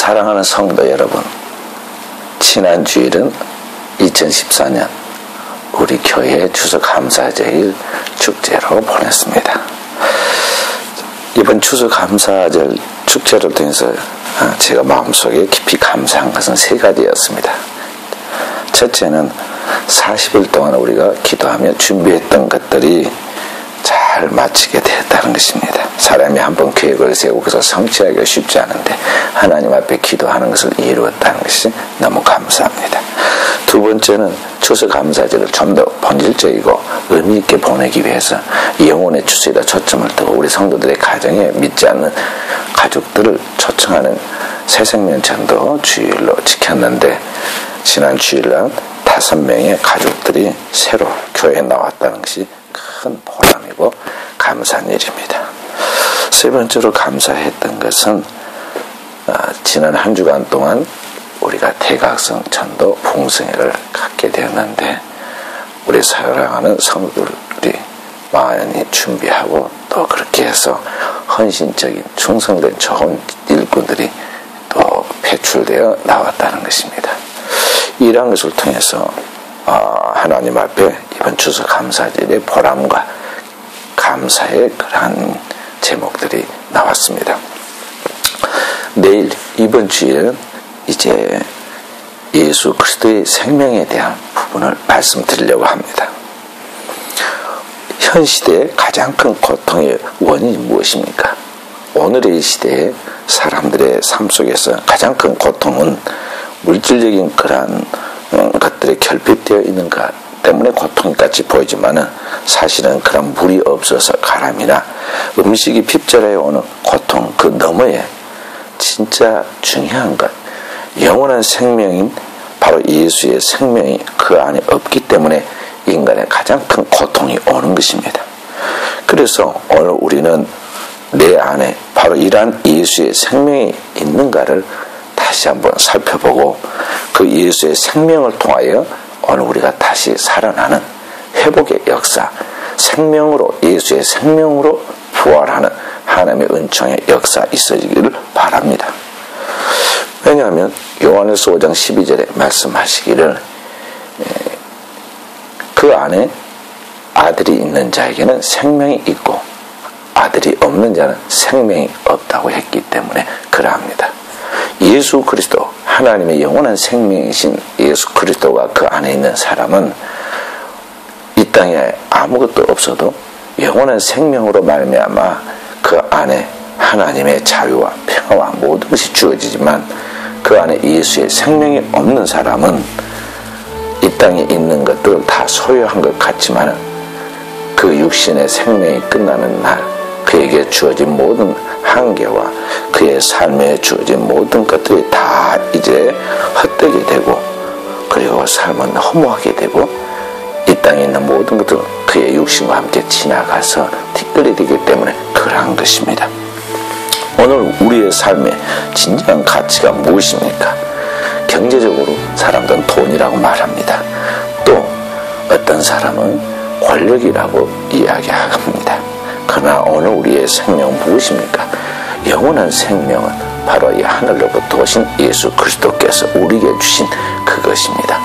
사랑하는 성도 여러분, 지난 주일은 2014년 우리 교회 추수감사절 축제로 보냈습니다. 이번 추수감사절 축제를 통해서 아, 제가 마음속에 깊이 감사한 것은 세 가지였습니다. 첫째는 40일 동안 우리가 기도하며 준비했던 것들이 잘 마치게 되었다는 것입니다. 사람이 한번 계획을 세우고 그래서 성취하기가 쉽지 않은데 하나님 앞에 기도하는 것을 이루었다는 것이 너무 감사합니다. 두 번째는 추수감사절을 좀더 본질적이고 의미 있게 보내기 위해서 영혼의 추수에다 초점을 두고 우리 성도들의 가정에 믿지 않는 가족들을 초청하는 새생명전도 주일로 지켰는데 지난 주일날 다섯 명의 가족들이 새로 교회에 나왔다는 것이 큰 보람이고 감사한 일입니다. 세 번째로 감사했던 것은 어, 지난 한 주간 동안 우리가 대각성 전도 봉성회를 갖게 되었는데 우리 사랑하는 성도들이 많이 준비하고 또 그렇게 해서 헌신적인 충성된 좋은 일꾼들이 또 배출되어 나왔다는 것입니다. 이러한 것을 통해서 어, 하나님 앞에 이번 추석 감사절의 보람과 감사의 그러한 제목들이 나왔습니다. 내일 이번 주에는 이제 예수 그리스도의 생명에 대한 부분을 말씀드리려고 합니다. 현 시대의 가장 큰 고통의 원인이 무엇입니까? 오늘의 시대에 사람들의 삶 속에서 가장 큰 고통은 물질적인 그러한 음, 것들이 결핍되어 있는 것 때문에 고통같이 보이지만은 사실은 그런 물이 없어서 가람이나 음식이 핍절해 오는 고통 그 너머에 진짜 중요한 것. 영원한 생명인 바로 예수의 생명이 그 안에 없기 때문에 인간의 가장 큰 고통이 오는 것입니다. 그래서 오늘 우리는 내 안에 바로 이러한 예수의 생명이 있는가를 다시 한번 살펴보고 그 예수의 생명을 통하여 오늘 우리가 다시 살아나는 회복의 역사, 생명으로 예수의 생명으로 부활하는 하나님의 은총의 역사 있어지기를 바랍니다. 왜냐하면 요한일서 5장 12절에 말씀하시기를 그 안에 아들이 있는 자에게는 생명이 있고 아들이 없는 자는 생명이 없다고 했기 때문에 그러합니다. 예수 그리스도 하나님의 영원한 생명이신 예수 그리스도가 그 안에 있는 사람은 이 땅에 아무것도 없어도 영원한 생명으로 말미암아 그 안에 하나님의 자유와 평화와 모든 것이 주어지지만 그 안에 예수의 생명이 없는 사람은 이 땅에 있는 것들 다 소유한 것 같지만 그 육신의 생명이 끝나는 날 그에게 주어진 모든 한계와 그의 삶에 주어진 모든 것들이 다 이제 헛되게 되고 그리고 삶은 허무하게 되고 이 땅에 있는 모든 것들은 그의 육신과 함께 지나가서 뒷거리되기 때문에 그러한 것입니다. 오늘 우리의 삶의 진정한 가치가 무엇입니까? 경제적으로 사람들은 돈이라고 말합니다. 또 어떤 사람은 권력이라고 이야기합니다. 그러나 오늘 우리의 생명은 무엇입니까? 영원한 생명은 바로 이 하늘로부터 오신 예수 그리스도께서 우리에게 주신 그것입니다.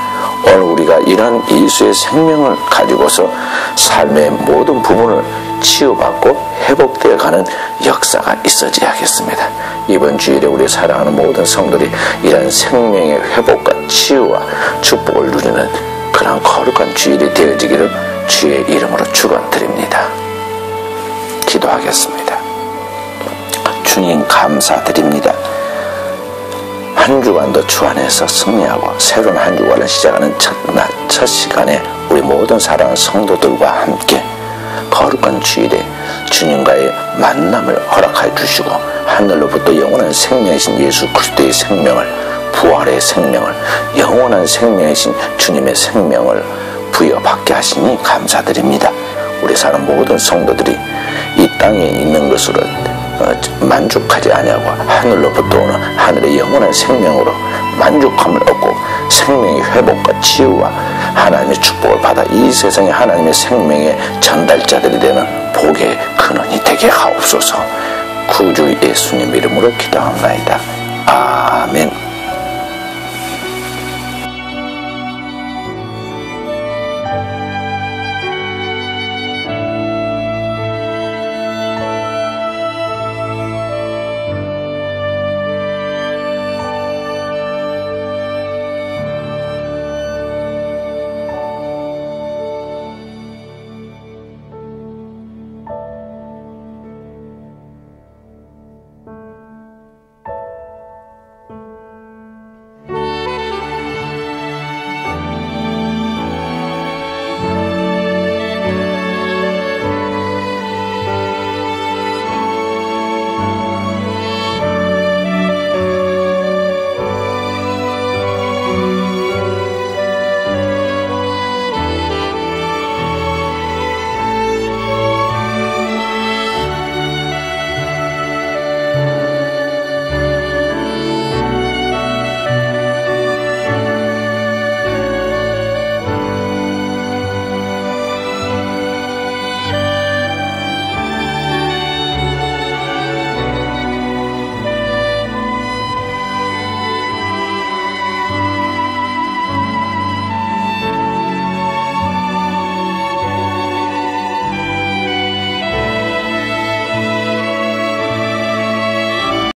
오늘 우리가 이러한 예수의 생명을 가지고서 삶의 모든 부분을 치유받고 회복되어 가는 역사가 있어져야겠습니다. 이번 주일에 우리 사랑하는 모든 성들이 이런 생명의 회복과 치유와 축복을 누리는 그런 거룩한 주일이 되어지기를 주의 이름으로 축원드립니다. 기도하겠습니다. 주님 감사드립니다. 한 주간도 주 안에서 승리하고 새로운 한 주간을 시작하는 첫 날 첫 시간에 우리 모든 사랑하는 성도들과 함께 거룩한 주일에 주님과의 만남을 허락해 주시고 하늘로부터 영원한 생명이신 예수 그리스도의 생명을 부활의 생명을 영원한 생명이신 주님의 생명을 부여받게 하시니 감사드립니다. 우리 사람 모든 성도들이 이 땅에 있는 것으로 어, 만족하지 아니하고 하늘로부터 오는 하늘의 영원한 생명으로 만족함을 얻고 생명의 회복과 치유와 하나님의 축복을 받아 이 세상에 하나님의 생명의 전달자들이 되는 복의 근원이 되게 하옵소서 구주 예수님 이름으로 기도합니다. 아 아멘.